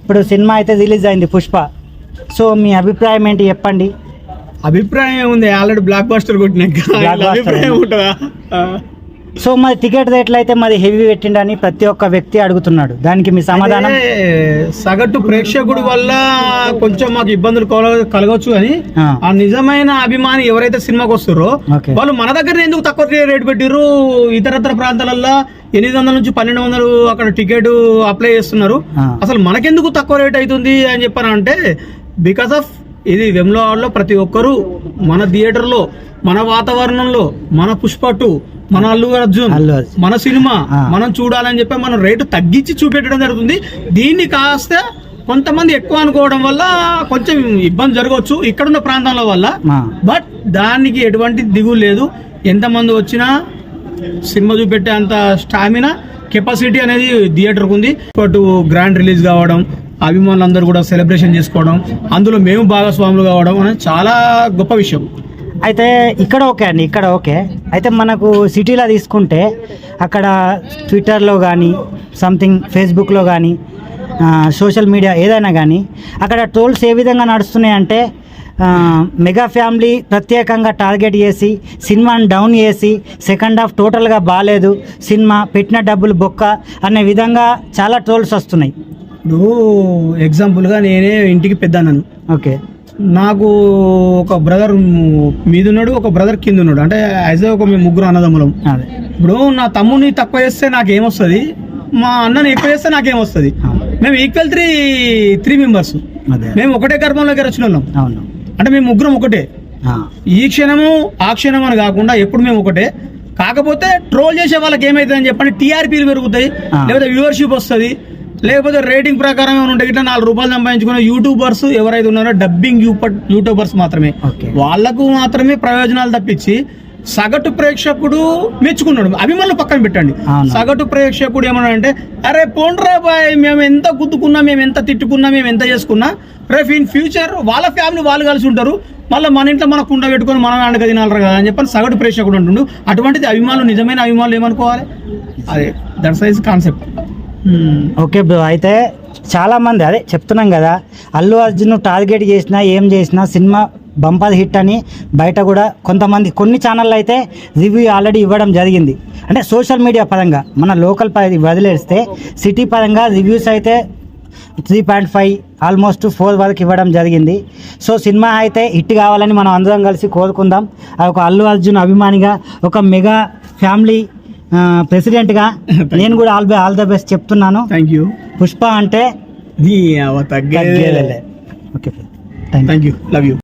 ఇప్పుడు సినిమా అయితే రిలీజ్ అయింది పుష్ప. సో మీ అభిప్రాయం ఏంటి చెప్పండి? అభిప్రాయం ఏముంది? ఆల్రెడీ బ్లాక్ బాస్టర్ కొట్టినాక అభిప్రాయం. ఉంటుందా. సో మరి టికెట్ రేట్లు అయితే మరి హెవీ పెట్టిండని ప్రతి ఒక్క వ్యక్తి అడుగుతున్నాడు దానికి మీ సమాధానం సగటు ప్రేక్షకుడి వల్ల కొంచెం మాకు ఇబ్బందులు కల- కలగవచ్చు అని ఆ. నిజమైన అభిమాని ఎవరైతే సినిమాకి వస్తారో. వాళ్ళు మన దగ్గర ఎందుకు తక్కువ రేట్ పెట్టిర్రు ఇతరత్ర ప్రాంతాలలో ఎనిమిది వందల నుంచి పన్నెండు వందలు అక్కడ టికెట్ అప్లై చేస్తున్నారు. అసలు మనకెందుకు తక్కువ రేట్ అవుతుంది అని చెప్పారంటే బికాస్ ఆఫ్ ఇది వెమ్లవాడలో ప్రతి ఒక్కరు మన థియేటర్లో మన వాతావరణంలో మన పుష్ప టూ మన అల్లు అర్జున్. మన సినిమా. మనం చూడాలని చెప్పి మనం రేటు తగ్గించి చూపెట్టడం జరుగుతుంది దీన్ని కాస్త కొంతమంది ఎక్కువ అనుకోవడం వల్ల కొంచెం ఇబ్బంది జరగవచ్చు ఇక్కడున్న ప్రాంతాల వల్ల. బట్ దానికి ఎటువంటి దిగు లేదు ఎంతమంది వచ్చినా సినిమా చూపెట్టే అంత స్టామినా కెపాసిటీ అనేది థియేటర్కి ఉంది అటు గ్రాండ్ రిలీజ్ కావడం అభిమానులందరూ కూడా సెలబ్రేషన్ చేసుకోవడం అందులో మేము భాగస్వాములు కావడం అనేది చాలా గొప్ప విషయం. అయితే ఇక్కడ ఓకే అండి ఇక్కడ ఓకే. అయితే మనకు సిటీలో తీసుకుంటే అక్కడ ట్విట్టర్లో కానీ సంథింగ్ ఫేస్బుక్లో కానీ సోషల్ మీడియా ఏదైనా కానీ అక్కడ ట్రోల్స్ ఏ విధంగా నడుస్తున్నాయంటే మెగా ఫ్యామిలీ ప్రత్యేకంగా టార్గెట్ చేసి సినిమాని డౌన్ చేసి సెకండ్ హాఫ్ టోటల్గా బాగాలేదు సినిమా పెట్టిన డబ్బులు బొక్క అనే విధంగా చాలా ట్రోల్స్ వస్తున్నాయి. ఇప్పుడు ఎగ్జాంపుల్గా నేనే ఇంటికి పెద్ద అన్నాను ఓకే. నాకు ఒక బ్రదర్ మీద ఉన్నాడు ఒక బ్రదర్ కింద ఉన్నాడు అంటే యాజ్ ఒక మేము ముగ్గురు అన్నదమ్ములం. అదే. ఇప్పుడు నా తమ్ముని తక్కువ చేస్తే నాకేమొస్తుంది? మా అన్నని ఎక్కువ చేస్తే నాకేమొస్తుంది. మేము ఈక్వల్ త్రీ త్రీ మెంబర్స్ మేము ఒకటే గర్భంలోకి వచ్చిన వాళ్ళం అవును. అంటే మేము ముగ్గురం ఒకటే. ఈ క్షణము ఆ క్షణం అని కాకుండా ఎప్పుడు మేము ఒకటే. కాకపోతే ట్రోల్ చేసే వాళ్ళకి ఏమైతుందని చెప్పండి టీఆర్పీలు పెరుగుతాయి. లేకపోతే వ్యూవర్షిప్ వస్తుంది. లేకపోతే రేటింగ్ ప్రకారం ఏమైనా ఉంటాయి ఇట్లా నాలుగు రూపాయలు సంపాదించుకునే యూట్యూబర్స్ ఎవరైతే ఉన్నారో డబ్బింగ్ యూట్యూబర్స్ మాత్రమే. వాళ్ళకు మాత్రమే ప్రయోజనాలు తప్పించి సగటు ప్రేక్షకుడు మెచ్చుకున్నాడు. అభిమానులు పక్కన పెట్టండి. సగటు ప్రేక్షకుడు ఏమన్నా అంటే అరే పోండ్రా బాయ్ మేము ఎంత గుద్దుకున్నా మేము ఎంత తిట్టుకున్నా మేము ఎంత చేసుకున్నా రేపు ఇన్ ఫ్యూచర్ వాళ్ళ ఫ్యామిలీ వాళ్ళు కలిసి ఉంటారు. మళ్ళీ మన ఇంట్లో మన కుండ పెట్టుకొని మనం అండగా తినాలరా కదా అని చెప్పని సగటు ప్రేక్షకుడు ఉంటుండు అటువంటిది అభిమానులు నిజమైన అభిమానులు ఏమనుకోవాలి? అదే that size concept. Hmm. Okay bro అయితే చాలామంది అదే చెప్తున్నాం కదా అల్లు అర్జున్ టార్గెట్ చేసినా ఏం చేసినా సినిమా బంపర్ హిట్ అని బయట కూడా కొంతమంది కొన్ని ఛానళ్ళు అయితే రివ్యూ ఆల్రెడీ ఇవ్వడం జరిగింది. అంటే సోషల్ మీడియా పరంగా మన లోకల్ వదిలేస్తే సిటీ పరంగా రివ్యూస్ అయితే three point five almost four వరకు ఇవ్వడం జరిగింది. సో సినిమా అయితే హిట్ కావాలని మనం అందరం కలిసి కోరుకుందాం. అది ఒక అల్లు అర్జున్ అభిమానిగా ఒక మెగా ఫ్యామిలీ ప్రెసిడెంట్గా నేను కూడా ఆల్ ఆల్ ద బెస్ట్ చెప్తున్నాను. థ్యాంక్ యూ పుష్ప అంటే okay thank you love you